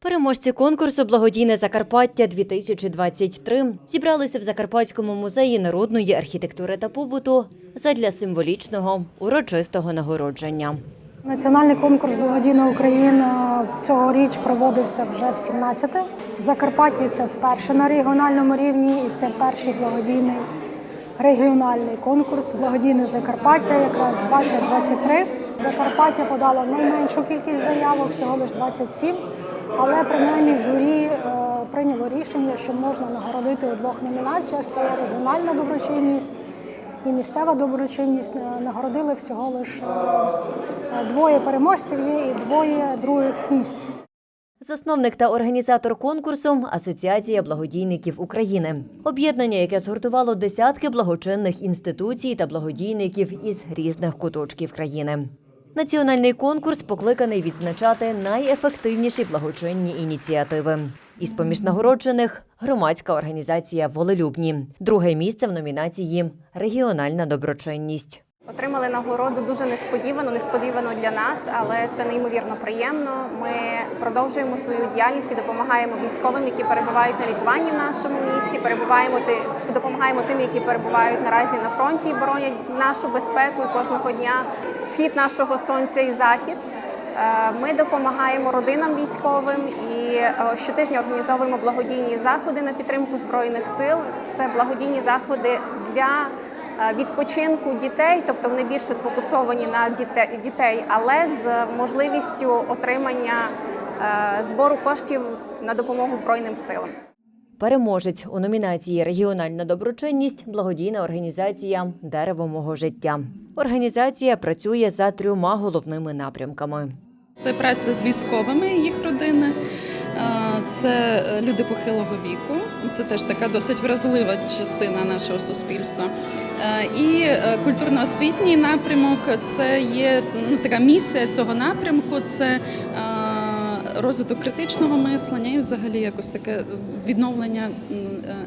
Переможці конкурсу Благодійне Закарпаття 2023 зібралися в Закарпатському музеї народної архітектури та побуту задля символічного урочистого нагородження. Національний конкурс Благодійна Україна цьогоріч проводився вже в 17-те. В Закарпатті це вперше на регіональному рівні, і це перший благодійний регіональний конкурс Благодійне Закарпаття, якраз 2023. Закарпаття подало найменшу кількість заявок, всього лише 27. Але принаймні журі е, прийняло рішення, що можна нагородити у двох номінаціях: це регіональна доброчинність і місцева доброчинність. Е, Нагородили всього лише е, двоє переможців є і двоє других місць. Засновник та організатор конкурсу Асоціація благодійників України, об'єднання, яке згуртувало десятки благочинних інституцій та благодійників із різних куточків країни. Національний конкурс покликаний відзначати найефективніші благочинні ініціативи. Із поміж нагороджених громадська організація Волелюбні. Друге місце в номінації Регіональна доброчинність. Отримали нагороду дуже несподівано, несподівано для нас, але це неймовірно приємно. Ми продовжуємо свою діяльність і допомагаємо військовим, які перебувають на лікуванні в нашому місті. Перебуваємо ти, допомагаємо тим, які перебувають наразі на фронті і боронять нашу безпеку кожного дня схід нашого сонця і захід. Е, Ми допомагаємо родинам військовим і е, щотижня організовуємо благодійні заходи на підтримку збройних сил. Це благодійні заходи для е, відпочинку дітей, тобто вони більше сфокусовані на діте- дітей, але з можливістю отримання збору коштів на допомогу збройним силам. Переможець у номінації Регіональна доброчинність благодійна організація Дерево мого життя. Організація працює за трьома головними напрямками. Це праця з військовими і їх родини. Е, Це е, люди похилого віку. Це теж така досить вразлива частина нашого суспільства. Е, І е, культурно-освітній напрямок це є ну, така місія цього напрямку. Це е, розвиток критичного мислення і взагалі якось таке відновлення е,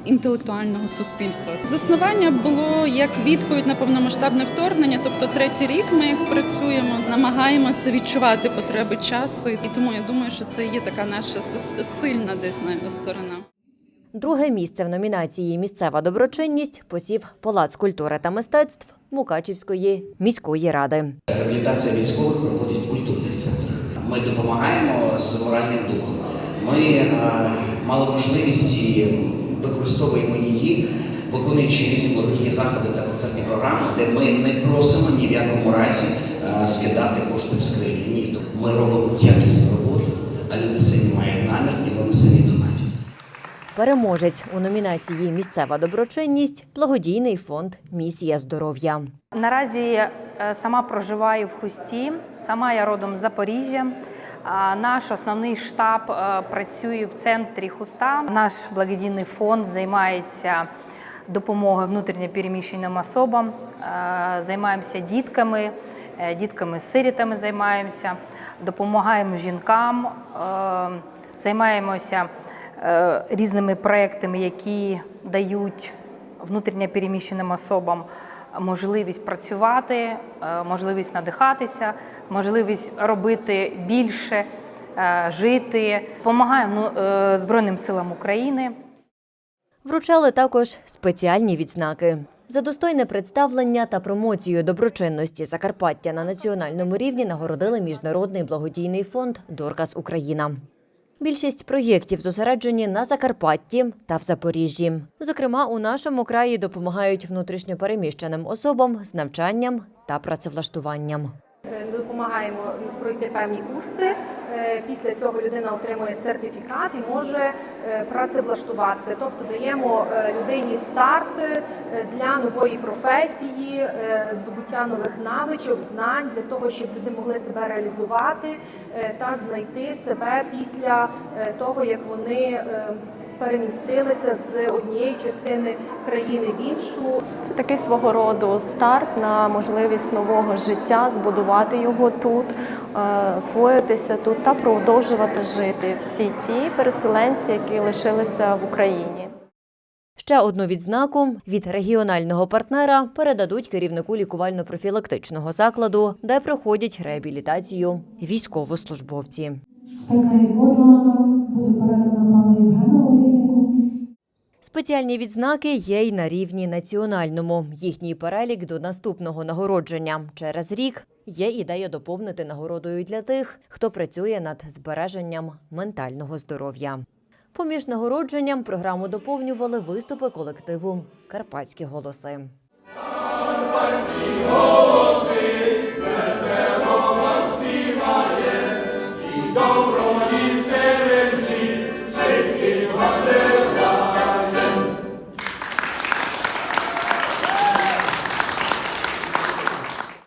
інтелектуального суспільства. Заснування було як відповідь на повномасштабне вторгнення, тобто третій рік ми як працюємо, намагаємося відчувати потреби часу, і тому я думаю, що це є така наша сильна десь сторона. Друге місце в номінації Місцева доброчинність посів Палац культури та мистецтв Мукачівської міської ради. Реабілітація військових проходить в культурних центрах. Ми допомагаємо з моральним духом. Ми е, мали можливість і використовуємо її, виконуючи різні благодійні заходи та концертні програми, де ми не просимо ні в якому разі е, скидати кошти в скрині. Ні, ми робимо якісну роботу, Переможець у номінації Місцева доброчинність благодійний фонд Місія здоров'я. Наразі е, сама проживаю в Хусті, сама я родом з Запоріжжя. Наш основний штаб е, працює в центрі Хуста. Наш благодійний фонд займається допомогою внутрішньопереміщеним особам, е, займаємося дітками, дітками-сирітами займаємося, допомагаємо жінкам, займаємося різними проектами, які дають внутрішньопереміщеним особам можливість працювати, е, можливість надихатися, можливість робити більше, е, жити. Помагаємо ну, е, Збройним силам України. Вручали також спеціальні відзнаки. За достойне представлення та промоцію доброчинності Закарпаття на національному рівні нагородили Міжнародний благодійний фонд Доркас Україна. Більшість проєктів зосереджені на Закарпатті та в Запоріжжі. Зокрема, у нашому краї допомагають внутрішньопереміщеним особам з навчанням та працевлаштуванням. Е, допомагаємо пройти певні курси. Е, Після цього людина отримує сертифікат і може е, працевлаштуватися. Тобто даємо людині старт для нової професії, здобуття нових навичок, знань для того, щоб люди могли себе реалізувати та знайти себе після того, як вони перемістилися з однієї частини країни в іншу. Це такий свого роду старт на можливість нового життя, збудувати його тут, е, освоїтися тут та продовжувати жити всі ті переселенці, які лишилися в Україні. Ще одну відзнаку від регіонального партнера передадуть керівнику лікувально-профілактичного закладу, де проходять реабілітацію військовослужбовці. Така ікона буде передана пану Євгену Олійнику. Спеціальні відзнаки є й на рівні національному. Їхній перелік до наступного нагородження. Через рік є ідея доповнити нагородою для тих, хто працює над збереженням ментального здоров'я. Поміж нагородженням програму доповнювали виступи колективу Карпатські голоси. Карпатські голоси!